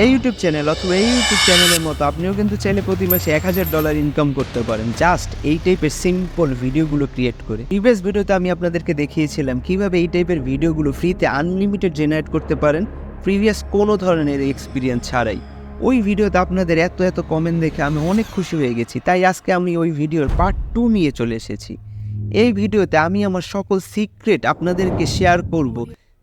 এই YouTube channel অথবা এই ইউটিউব চ্যানেলের মতো আপনিও কিন্তু চাইলে প্রতি মাসে এক হাজার ডলার ইনকাম করতে পারেন। জাস্ট এই টাইপের সিম্পল ভিডিওগুলো ক্রিয়েট করে। প্রিভিয়াস ভিডিওতে আমি আপনাদেরকে দেখিয়েছিলাম কীভাবে এই টাইপের ভিডিওগুলো ফ্রিতে আনলিমিটেড জেনারেট করতে পারেন। প্রিভিয়াস কোনো ধরনের এক্সপিরিয়েন্স ছাড়াই। ওই ভিডিওতে আপনাদের এত এত কমেন্ট দেখে আমি অনেক খুশি হয়ে গেছি। তাই আজকে আমি ওই ভিডিওর পার্ট টু নিয়ে চলে এসেছি। এই ভিডিওতে আমি আমার সকল সিক্রেট আপনাদেরকে শেয়ার করব।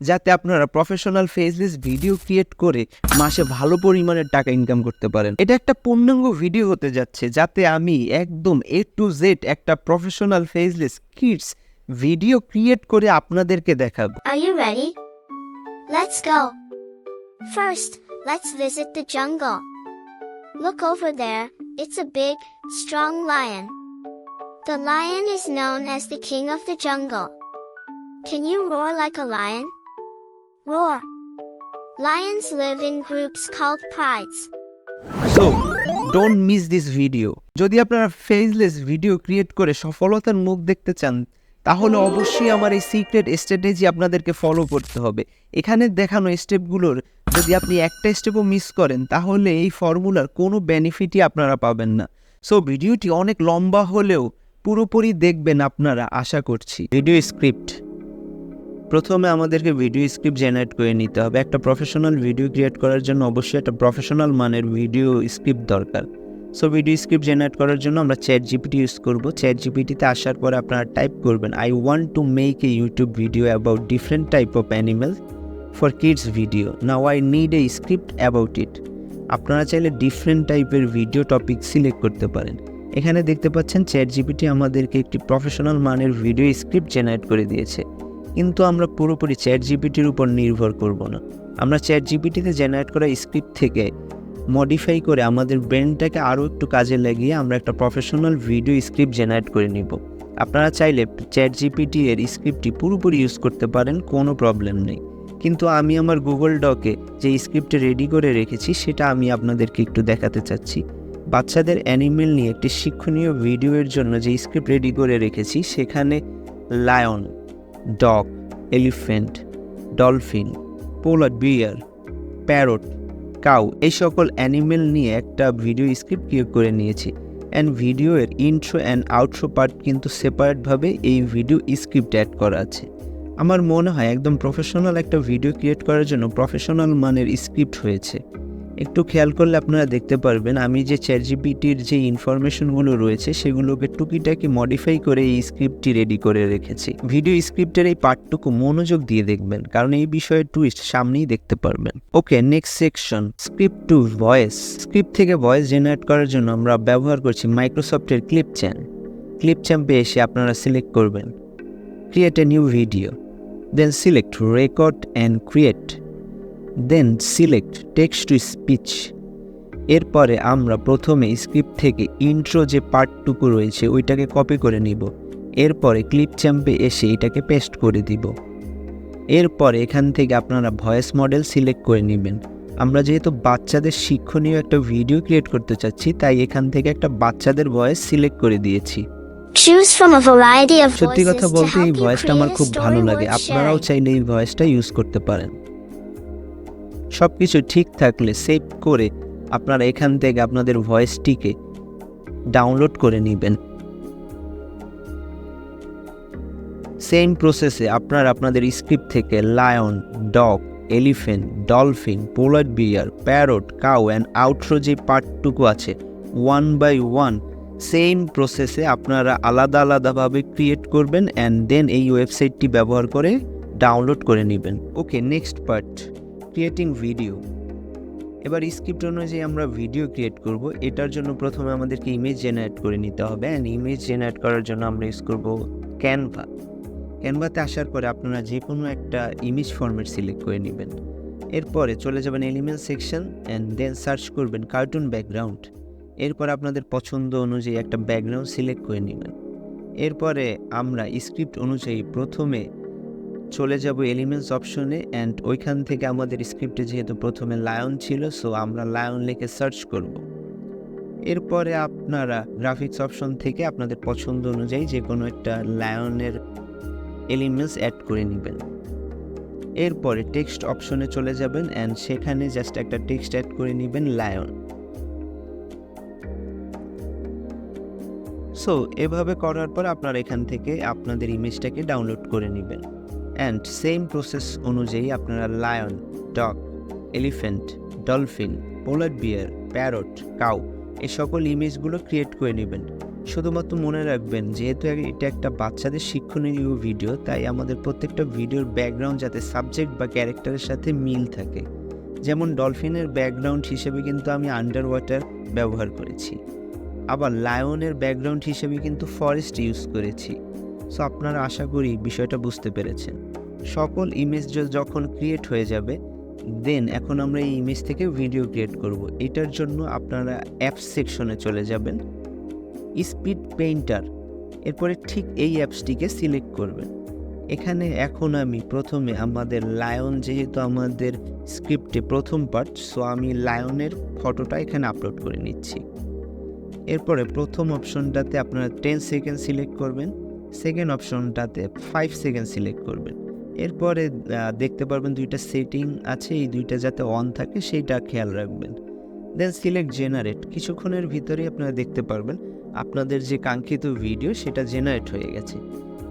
যাতে আপনারা প্রফেশনাল ফেসলেস ভিডিও ক্রিয়েট করে মাসে ভালো পরিমাণের টাকা ইনকাম করতে পারেন। এটা একটা পূর্ণাঙ্গ ভিডিও হতে যাচ্ছে, যাতে আমি একদম এ টু জেড একটা professional faceless kids video create করে আপনাদেরকে দেখাবো। Are you ready let's go first let's visit the jungle look over there it's a big strong lion the lion is known as the king of the jungle Can you roar like a lion? Roar. Lions live in groups called prides. So don't miss this video যদি আপনারা faceless video create করে সফলতার মুখ দেখতে চান, তাহলে অবশ্যই আমার এই সিক্রেট স্ট্র্যাটেজি আপনাদেরকে ফলো করতে হবে। এখানে দেখানো স্টেপগুলোর যদি আপনি একটা স্টেপও মিস করেন, তাহলে এই ফর্মুলার কোনো বেনিফিটই আপনারা পাবেন না। সো ভিডিওটি অনেক লম্বা হলেও পুরোপুরি দেখবেন আপনারা, আশা করছি। ভিডিও স্ক্রিপ্ট প্রথমে আমাদেরকে ভিডিও স্ক্রিপ্ট জেনারেট করে নিতে হবে। একটা প্রফেশনাল ভিডিও ক্রিয়েট করার জন্য অবশ্যই একটা প্রফেশনাল মানের ভিডিও স্ক্রিপ্ট দরকার। সো ভিডিও স্ক্রিপ্ট জেনারেট করার জন্য আমরা চ্যাট জিপিটি ইউজ করব। চ্যাট জিপিটিতে আসার পরে আপনারা টাইপ করবেন I want to make a YouTube video about different type of animal for kids video now I need a script about it আপনারা চাইলে ডিফারেন্ট টাইপের ভিডিও টপিক সিলেক্ট করতে পারেন। এখানে দেখতে পাচ্ছেন চ্যাট জিপিটি আমাদেরকে একটি প্রফেশনাল মানের ভিডিও স্ক্রিপ্ট জেনারেট করে দিয়েছে। কিন্তু আমরা পুরোপুরি চ্যাট জিপিটির উপর নির্ভর করব না। আমরা চ্যাট জিপিটিতে জেনারেট করা স্ক্রিপ্ট থেকে মডিফাই করে আমাদের ব্রেনটাকে আরও একটু কাজে লাগিয়ে আমরা একটা প্রফেশনাল ভিডিও স্ক্রিপ্ট জেনারেট করে নিব। আপনারা চাইলে চ্যাট জিপিটি এর স্ক্রিপ্টটি পুরোপুরি ইউজ করতে পারেন, কোনো প্রবলেম নেই। কিন্তু আমি আমার গুগল ডকে যে স্ক্রিপ্টে রেডি করে রেখেছি, সেটা আমি আপনাদেরকে একটু দেখাতে চাচ্ছি। বাচ্চাদের অ্যানিমেল নিয়ে একটি শিক্ষণীয় ভিডিওর জন্য যে স্ক্রিপ্ট রেডি করে রেখেছি, সেখানে lion dog elephant dolphin polar bear parrot cow এই সকল অ্যানিমেল নিয়ে একটা ভিডিও স্ক্রিপ্ট ক্রিয়েট করে নিয়েছি। অ্যান্ড ভিডিওর ইন্ট্রো অ্যান্ড আউট্রো পার্ট কিন্তু সেপারেটভাবে এই ভিডিও স্ক্রিপ্ট অ্যাড করা আছে। আমার মনে হয় একদম প্রফেশনাল একটা ভিডিও ক্রিয়েট করার জন্য প্রফেশনাল মানের স্ক্রিপ্ট হয়েছে। একটু খেয়াল করলে আপনারা দেখতে পারবেন, আমি যে চ্যাট জিপিটির যে ইনফরমেশনগুলো রয়েছে, সেগুলোকে টুকিটাকি মডিফাই করে এই স্ক্রিপ্টটি রেডি করে রেখেছি। ভিডিও স্ক্রিপ্টের এই পার্টটুকু মনোযোগ দিয়ে দেখবেন, কারণ এই বিষয়ে টুইস্ট সামনেই দেখতে পারবেন। Okay next section script to voice script থেকে ভয়েস জেনারেট করার জন্য আমরা ব্যবহার করছি মাইক্রোসফটের ক্লিপ চ্যান ক্লিপ চ্যাম্পে এসে আপনারা সিলেক্ট করবেন create a new video then select record and create then select text to speech এরপরে আমরা প্রথমে স্ক্রিপ্ট থেকে ইন্ট্রো যে পার্টটুকু রয়েছে ওইটাকে কপি করে নিব। এরপরে ক্লিপ চ্যাম্পে এসে এটাকে পেস্ট করে দিব। এরপরে এখান থেকে আপনারা ভয়েস মডেল সিলেক্ট করে নেবেন। আমরা যেহেতু বাচ্চাদের শিক্ষণীয় একটা ভিডিও ক্রিয়েট করতে চাচ্ছি তাই এখান থেকে একটা বাচ্চাদের ভয়েস সিলেক্ট করে দিয়েছি। সত্যি কথা বলতে এই ভয়েসটা আমার খুব ভালো লাগে। আপনারাও চাইলে এই ভয়েসটা ইউজ করতে পারেন। সব কিছু ঠিক থাকলে সেভ করে আপনারা এখান থেকে আপনাদের ভয়েসটিকে ডাউনলোড করে নেবেন। সেম প্রসেসে আপনার আপনাদের স্ক্রিপ্ট থেকে lion dog elephant dolphin polar bear parrot cow and outro যে পার্টটুকু আছে ওয়ান বাই ওয়ান সেম প্রসেসে আপনারা আলাদা আলাদাভাবে ক্রিয়েট করবেন অ্যান্ড দেন এই ওয়েবসাইটটি ব্যবহার করে ডাউনলোড করে নেবেন। Okay next part creating video এবার স্ক্রিপ্ট অনুযায়ী আমরা ভিডিও ক্রিয়েট করব, এটার জন্য প্রথমে আমাদেরকে ইমেজ জেনারেট করে নিতে হবে অ্যান্ড ইমেজ জেনারেট করার জন্য আমরা ইউজ করব ক্যানভা ক্যানভাতে আসার পরে আপনারা যে কোনো একটা ইমেজ ফরম্যাট সিলেক্ট করে নেবেন। এরপরে চলে যাবেন element section and then search করবেন কার্টুন ব্যাকগ্রাউন্ড এরপর আপনাদের পছন্দ অনুযায়ী একটা ব্যাকগ্রাউন্ড সিলেক্ট করে নেবেন। এরপরে আমরা স্ক্রিপ্ট অনুযায়ী প্রথমে চলে যাব এলিমেন্টস অপশনে অ্যান্ড ওইখান থেকে আমাদের স্ক্রিপ্টে যেহেতু প্রথমে লায়ন ছিল সো আমরা লায়ন লিখে সার্চ করব। এরপরে আপনারা গ্রাফিক্স অপশন থেকে আপনাদের পছন্দ অনুযায়ী যে কোনো একটা লায়নের এলিমেন্টস অ্যাড করে নেবেন। এরপরে টেক্সট অপশনে চলে যাবেন অ্যান্ড সেখানে জাস্ট একটা টেক্সট অ্যাড করে নেবেন লায়ন সো এভাবে করার পর আপনারা এখান থেকে আপনাদের ইমেজটাকে ডাউনলোড করে নেবেন। অ্যান্ড সেম প্রসেস অনুযায়ী আপনারা lion dog elephant dolphin polar bear parrot cow এই সকল ইমেজগুলো ক্রিয়েট করে নেবেন। শুধুমাত্র মনে রাখবেন, যেহেতু এটা একটা বাচ্চাদের শিক্ষণীয় ভিডিও তাই আমাদের প্রত্যেকটা ভিডিওর ব্যাকগ্রাউন্ড যাতে সাবজেক্ট বা ক্যারেক্টারের সাথে মিল থাকে। যেমন ডলফিনের ব্যাকগ্রাউন্ড হিসেবে কিন্তু আমি আন্ডার ওয়াটার ব্যবহার করেছি। আবার লায়নের ব্যাকগ্রাউন্ড হিসেবে কিন্তু ফরেস্ট ইউজ করেছি। সো আপনারা আশা করি বিষয়টা বুঝতে পেরেছেন। সকল ইমেজ যখন ক্রিয়েট হয়ে যাবে দেন এখন আমরা এই ইমেজ থেকে ভিডিও ক্রিয়েট করব। এটার জন্য আপনারা অ্যাপস সেকশনে চলে যাবেন স্পিড পেইন্টার এরপরে ঠিক এই অ্যাপসটিকে সিলেক্ট করবেন। এখানে এখন আমি প্রথমে আমাদের লায়ন যেহেতু আমাদের স্ক্রিপ্টে প্রথম পার্ট সো আমি লায়নের ফটোটা এখানে আপলোড করে নিচ্ছি। এরপরে প্রথম অপশনটাতে আপনারা টেন সেকেন্ড সিলেক্ট করবেন সেকেন্ড অপশনটাতে ফাইভ সেকেন্ড সিলেক্ট করবেন। এরপরে দেখতে পারবেন দুইটা সেটিং আছে, এই দুইটা যাতে অন থাকে সেইটা খেয়াল রাখবেন। দেন সিলেক্ট জেনারেট কিছুক্ষণের ভিতরেই আপনারা দেখতে পারবেন আপনাদের যে কাঙ্ক্ষিত ভিডিও সেটা জেনারেট হয়ে গেছে।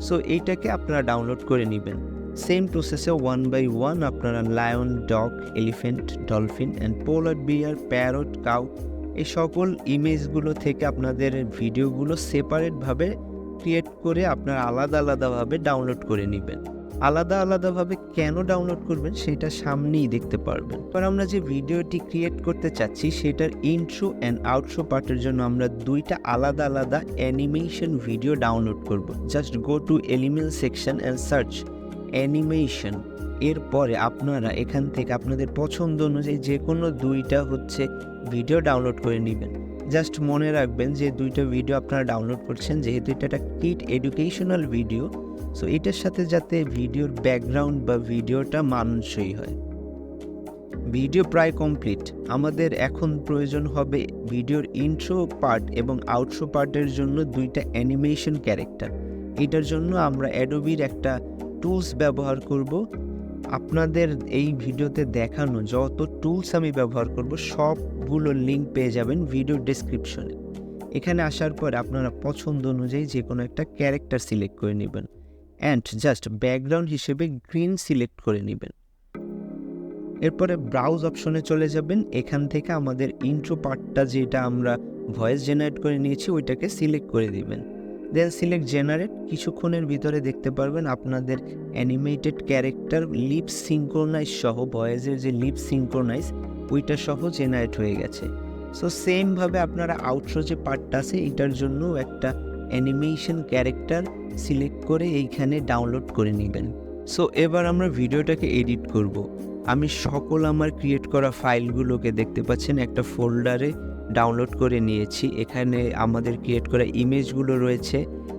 সো এইটাকে আপনারা ডাউনলোড করে নেবেন। সেম প্রসেসে ওয়ান বাই ওয়ান আপনারা lion dog elephant dolphin and polar bear parrot cow এই সকল ইমেজগুলো থেকে আপনাদের ভিডিওগুলো সেপারেটভাবে ক্রিয়েট করে আপনারা আলাদা আলাদাভাবে ডাউনলোড করে নেবেন। আলাদা আলাদাভাবে কেন ডাউনলোড করবেন সেটা সামনেই দেখতে পারবেন। এবার আমরা যে ভিডিওটি ক্রিয়েট করতে চাচ্ছি, সেটার ইন্ট্রো অ্যান্ড আউটশো পার্টের জন্য আমরা দুইটা আলাদা আলাদা অ্যানিমেশন ভিডিও ডাউনলোড করব। Just go to element section and search animation এরপরে আপনারা এখান থেকে আপনাদের পছন্দ অনুযায়ী যে কোনো দুইটা হচ্ছে ভিডিও ডাউনলোড করে নেবেন। জাস্ট মনে রাখবেন যে দুইটা ভিডিও আপনারা ডাউনলোড করছেন, যেহেতু এটা একটা কিট এডুকেশনাল ভিডিও সো এটার সাথে যাতে ভিডিওর ব্যাকগ্রাউন্ড বা ভিডিওটা মানানসই হয়। ভিডিও প্রায় কমপ্লিট আমাদের এখন প্রয়োজন হবে ভিডিওর ইন্ট্রো পার্ট এবং আউটশো পার্টের জন্য দুইটা অ্যানিমেশন ক্যারেক্টার এটার জন্য আমরা অ্যাডোবির একটা টুলস ব্যবহার করব। আপনাদের এই ভিডিওতে দেখানো যত টুলস আমি ব্যবহার করব, সবগুলো লিঙ্ক পেয়ে যাবেন ভিডিও ডেসক্রিপশনে এখানে আসার পর আপনারা পছন্দ অনুযায়ী যে কোনো একটা ক্যারেক্টার সিলেক্ট করে নেবেন। অ্যান্ড জাস্ট ব্যাকগ্রাউন্ড হিসেবে গ্রিন সিলেক্ট করে নেবেন। এরপরে ব্রাউজ অপশনে চলে যাবেন। এখান থেকে আমাদের ইন্ট্রো পার্টটা যেটা আমরা ভয়েস জেনারেট করে নিয়েছি, ওইটাকে সিলেক্ট করে দিবেন। দেন সিলেক্ট জেনারেট কিছুক্ষণের ভিতরে দেখতে পারবেন আপনাদের অ্যানিমেটেড ক্যারেক্টার লিপ সিঙ্ক্রোনাইজ সহ ভয়েসের যে লিপ সিঙ্ক্রোনাইজ ওইটা সহ জেনারেট হয়ে গেছে। সো সেমভাবে আপনারা আউটরো যে পার্টটা আছে, এটার জন্য একটা অ্যানিমেশন ক্যারেক্টার সিলেক্ট করে এইখানে ডাউনলোড করে নেবেন। সো এবার আমরা ভিডিওটাকে এডিট করব। আমি সকল আমার ক্রিয়েট করা ফাইলগুলোকে দেখতে পাচ্ছেন, একটা ফোল্ডারে ডাউনলোড করে নিয়েছি। এখানে আমাদের ক্রিয়েট করা ইমেজগুলো রয়েছে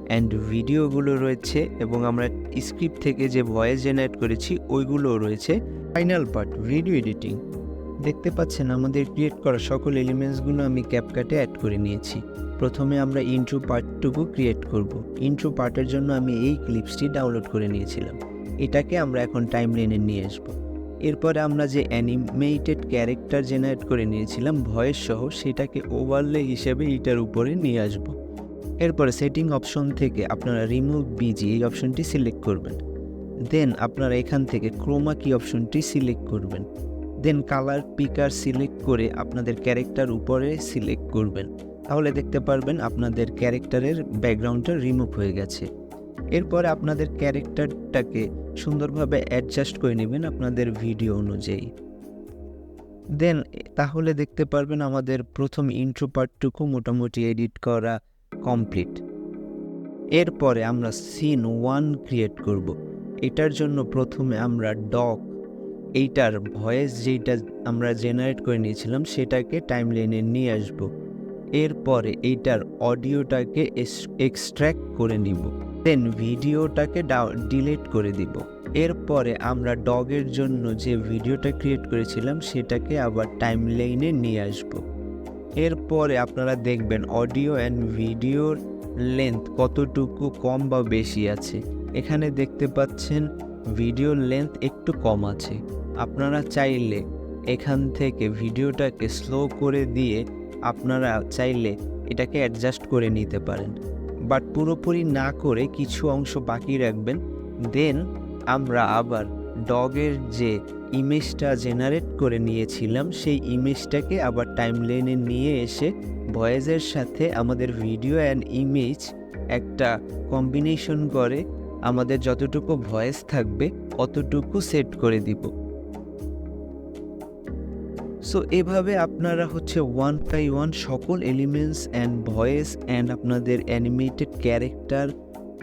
অ্যান্ড ভিডিওগুলো রয়েছে এবং আমরা স্ক্রিপ্ট থেকে যে ভয়েস জেনারেট করেছি, ওইগুলোও রয়েছে। ফাইনাল পার্ট ভিডিও এডিটিং দেখতে পাচ্ছেন আমাদের ক্রিয়েট করা সকল এলিমেন্টসগুলো আমি ক্যাপকাটে অ্যাড করে নিয়েছি। প্রথমে আমরা ইন্ট্রো পার্টটুকু ক্রিয়েট করব। ইন্ট্রো পার্টের জন্য আমি এই ক্লিপসটি ডাউনলোড করে নিয়েছিলাম। এটাকে আমরা এখন টাইম লাইনে নিয়ে আসব। এরপরে আমরা যে অ্যানিমেটেড ক্যারেক্টার জেনারেট করে নিয়েছিলাম ভয়েস সহ, সেটাকে ওভারলে হিসেবে এটার উপরে নিয়ে আসব। এরপরে সেটিং অপশন থেকে আপনারা রিমুভ বিজি এই অপশনটি সিলেক্ট করবেন। দেন আপনারা এখান থেকে ক্রোমা কি অপশনটি সিলেক্ট করবেন। দেন কালার পিকার সিলেক্ট করে আপনাদের ক্যারেক্টার উপরে সিলেক্ট করবেন। তাহলে দেখতে পারবেন আপনাদের ক্যারেক্টারের ব্যাকগ্রাউন্ডটা রিমুভ হয়ে গেছে। এরপরে আপনাদের ক্যারেক্টারটাকে সুন্দরভাবে অ্যাডজাস্ট করে নেবেন আপনাদের ভিডিও অনুযায়ী। দেন, তাহলে দেখতে পারবেন আমাদের প্রথম ইন্ট্রো পার্টটুকু মোটামুটি এডিট করা কমপ্লিট। এরপরে আমরা সিন ওয়ান ক্রিয়েট করব। এটার জন্য প্রথমে আমরা ডক এইটার ভয়েস যেটা আমরা জেনারেট করে নিয়েছিলাম, সেটাকে টাইম লাইনে নিয়ে আসব। এরপরে এইটার অডিওটাকে এক্সট্র্যাক্ট করে নিব। দেন ভিডিওটাকে ডিলিট করে দিব। এরপরে আমরা ডগের জন্য যে ভিডিওটা ক্রিয়েট করেছিলাম, সেটাকে আবার টাইম লাইনে নিয়ে আসব। এরপরে আপনারা দেখবেন অডিও অ্যান্ড ভিডিওর লেন্থ কতটুকু কম বা বেশি আছে। এখানে দেখতে পাচ্ছেন ভিডিওর লেন্থ একটু কম আছে। আপনারা চাইলে এখান থেকে ভিডিওটাকে স্লো করে দিয়ে আপনারা চাইলে এটাকে অ্যাডজাস্ট করে নিতে পারেন। বাট পুরোপুরি না করে কিছু অংশ বাকি রাখবেন। দেন আমরা আবার ডগের যে ইমেজটা জেনারেট করে নিয়েছিলাম, সেই ইমেজটাকে আবার টাইমলাইনে নিয়ে এসে ভয়েসের সাথে আমাদের ভিডিও অ্যান্ড ইমেজ একটা কম্বিনেশন করে আমাদের যতটুকু ভয়েস থাকবে, অতটুকু সেট করে দিব। সো এভাবে আপনারা হচ্ছে ওয়ান বাই ওয়ান সকল এলিমেন্টস অ্যান্ড ভয়েস অ্যান্ড আপনাদের অ্যানিমেটেড ক্যারেক্টার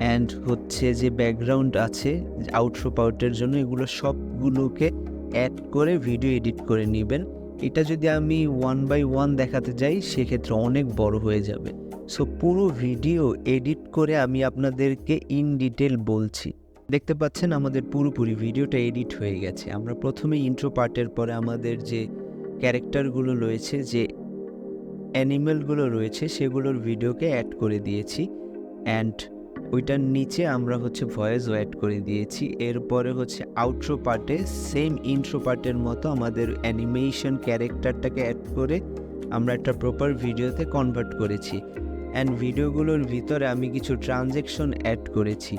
অ্যান্ড হচ্ছে যে ব্যাকগ্রাউন্ড আছে আউটরো পাউটের জন্য এগুলো সবগুলোকে অ্যাড করে ভিডিও এডিট করে নেবেন। এটা যদি আমি ওয়ান বাই ওয়ান দেখাতে যাই, সেক্ষেত্রে অনেক বড় হয়ে যাবে। সো পুরো ভিডিও এডিট করে আমি আপনাদেরকে ইন ডিটেল বলছি। দেখতে পাচ্ছেন আমাদের পুরোপুরি ভিডিওটা এডিট হয়ে গেছে। আমরা প্রথমে ইন্ট্রো পার্টের পরে আমাদের যে ক্যারেক্টারগুলো রয়েছে যে অ্যানিমেলগুলো রয়েছে, সেগুলোর ভিডিওকে অ্যাড করে দিয়েছি। অ্যান্ড ওইটার নিচে আমরা হচ্ছে ভয়েসও অ্যাড করে দিয়েছি। এরপরে হচ্ছে আউট্রো পার্টে সেম ইন্ট্রো পার্টের মতো আমাদের অ্যানিমেশন ক্যারেক্টারটাকে অ্যাড করে আমরা একটা প্রপার ভিডিওতে কনভার্ট করেছি। অ্যান্ড ভিডিওগুলোর ভিতরে আমি কিছু ট্রানজ্যাকশন অ্যাড করেছি।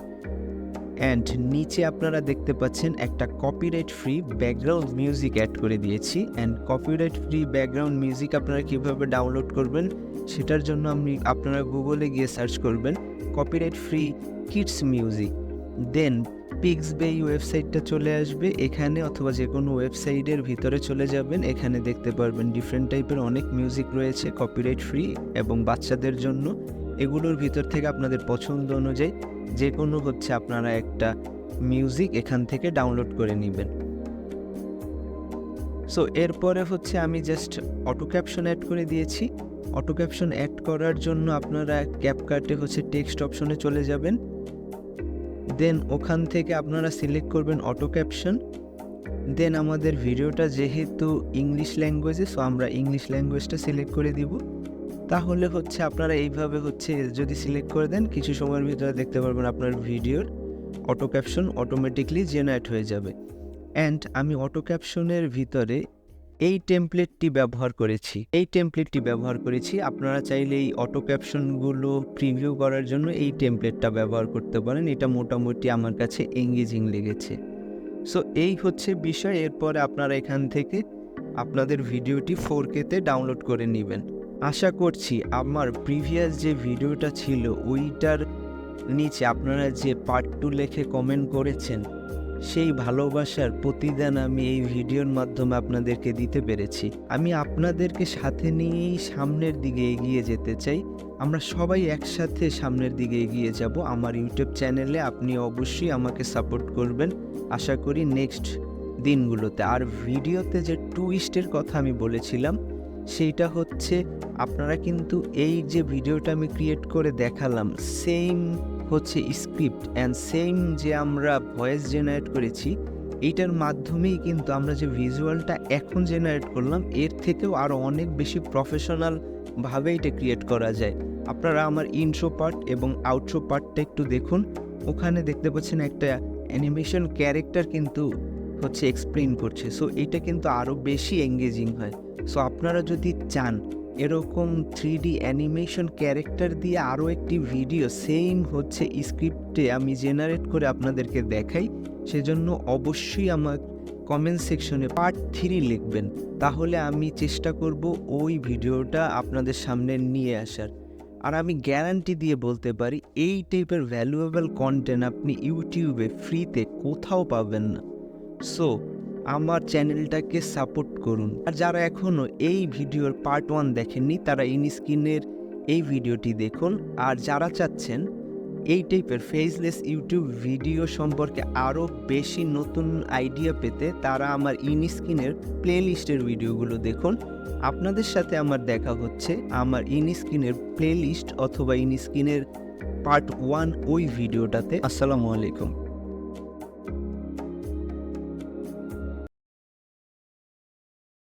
অ্যান্ড নিচে আপনারা দেখতে পাচ্ছেন একটা copyright free background music add করে দিয়েছি। And copyright free background music আপনারা কীভাবে ডাউনলোড করবেন, সেটার জন্য আপনি, আপনারা গুগলে গিয়ে সার্চ করবেন copyright free kids music then Pixabay ওয়েবসাইটটা চলে আসবে, এখানে অথবা যে কোনো ওয়েবসাইটের ভিতরে চলে যাবেন, এখানে দেখতে পারবেন ডিফারেন্ট টাইপের অনেক মিউজিক রয়েছে কপিরাইট ফ্রি এবং বাচ্চাদের জন্য। এগুলোর ভিতর থেকে আপনাদের পছন্দ অনুযায়ী যে কোনো হচ্ছে আপনারা একটা মিউজিক এখান থেকে ডাউনলোড করে নেবেন। সো এরপরে হচ্ছে আমি জাস্ট অটো ক্যাপশন অ্যাড করে দিয়েছি। অটো ক্যাপশন অ্যাড করার জন্য আপনারা ক্যাপকার্টে হচ্ছে টেক্সট অপশনে চলে যাবেন। দেন ওখান থেকে আপনারা সিলেক্ট করবেন অটো ক্যাপশন দেন আমাদের ভিডিওটা যেহেতু ইংলিশ ল্যাঙ্গুয়েজে সো আমরা ইংলিশ ল্যাঙ্গুয়েজটা সিলেক্ট করে দিব। তাহলে হচ্ছে আপনারা এইভাবে হচ্ছে যদি সিলেক্ট করে দেন, কিছু সময়ের ভিতরে দেখতে পারবেন আপনার ভিডিওর অটো ক্যাপশন অটোমেটিকলি জেনারেট হয়ে যাবে। অ্যান্ড আমি অটো ক্যাপশনের ভিতরে এই টেমপ্লেটটি ব্যবহার করেছি। এই টেমপ্লেটটি ব্যবহার করেছি, আপনারা চাইলে এই অটো ক্যাপশনগুলো প্রিভিউ করার জন্য এই টেমপ্লেটটা ব্যবহার করতে পারেন। এটা মোটামুটি আমার কাছে এঙ্গেজিং লেগেছে। সো এই হচ্ছে বিষয়, এরপরে আপনারা এখান থেকে আপনাদের ভিডিওটি ফোর কেতে ডাউনলোড করে নেবেন। আশা করছি আমার প্রিভিয়াস যে ভিডিওটা ছিল, ওইটার নিচে আপনারা যে পার্ট টু লেখে কমেন্ট করেছেন, সেই ভালোবাসার প্রতিদান আমি এই ভিডিওর মাধ্যমে আপনাদেরকে দিতে পেরেছি। আমি আপনাদেরকে সাথে নিয়েই সামনের দিকে এগিয়ে যেতে চাই। আমরা সবাই একসাথে সামনের দিকে এগিয়ে যাব। আমার ইউটিউব চ্যানেলে আপনি অবশ্যই আমাকে সাপোর্ট করবেন। আশা করি নেক্সট দিনগুলোতে। আর ভিডিওতে যে টুইস্টের কথা আমি বলেছিলাম সেইটা হচ্ছে আপনারা কিন্তু এই যে ভিডিওটা আমি ক্রিয়েট করে দেখালাম সেম হচ্ছে স্ক্রিপ্ট অ্যান্ড সেম যে আমরা ভয়েস জেনারেট করেছি, এইটার মাধ্যমেই কিন্তু আমরা যে ভিজুয়ালটা এখন জেনারেট করলাম, এর থেকেও আরও অনেক বেশি প্রফেশনাল ভাবে এটা ক্রিয়েট করা যায়। আপনারা আমার ইন্ট্রো পার্ট এবং আউটশো পার্টটা একটু দেখুন, ওখানে দেখতে পাচ্ছেন একটা অ্যানিমেশন ক্যারেক্টার কিন্তু হচ্ছে এক্সপ্লেন করছে। সো এটা কিন্তু আরও বেশি এঙ্গেজিং হয়। সো আপনারা যদি চান, এরকম থ্রি ডি অ্যানিমেশন ক্যারেক্টার দিয়ে আরও একটি ভিডিও সেম হচ্ছে স্ক্রিপ্টে আমি জেনারেট করে আপনাদেরকে দেখাই, সেজন্য অবশ্যই আমার কমেন্ট সেকশনে পার্ট থ্রি লিখবেন। তাহলে আমি চেষ্টা করব ওই ভিডিওটা আপনাদের সামনে নিয়ে আসার। আর আমি গ্যারান্টি দিয়ে বলতে পারি, এই টাইপের ভ্যালুয়েবল কন্টেন্ট আপনি ইউটিউবে ফ্রিতে কোথাও পাবেন না। সো আমার চ্যানেলটাকে সাপোর্ট করুন। আর যারা এখনও এই ভিডিওর পার্ট ওয়ান দেখেননি, তারা ইনস্ক্রিনের এই ভিডিওটি দেখুন। আর যারা চাচ্ছেন এই টাইপের ফেসলেস ইউটিউব ভিডিও সম্পর্কে আরও বেশি নতুন আইডিয়া পেতে, তারা আমার ইনস্ক্রিনের প্লে লিস্টের ভিডিওগুলো দেখুন। আপনাদের সাথে আমার দেখা হচ্ছে আমার ইনস্ক্রিনের প্লে লিস্ট অথবা ইনস্ক্রিনের পার্ট ওয়ান ওই ভিডিওটাতে। আসসালামু আলাইকুম।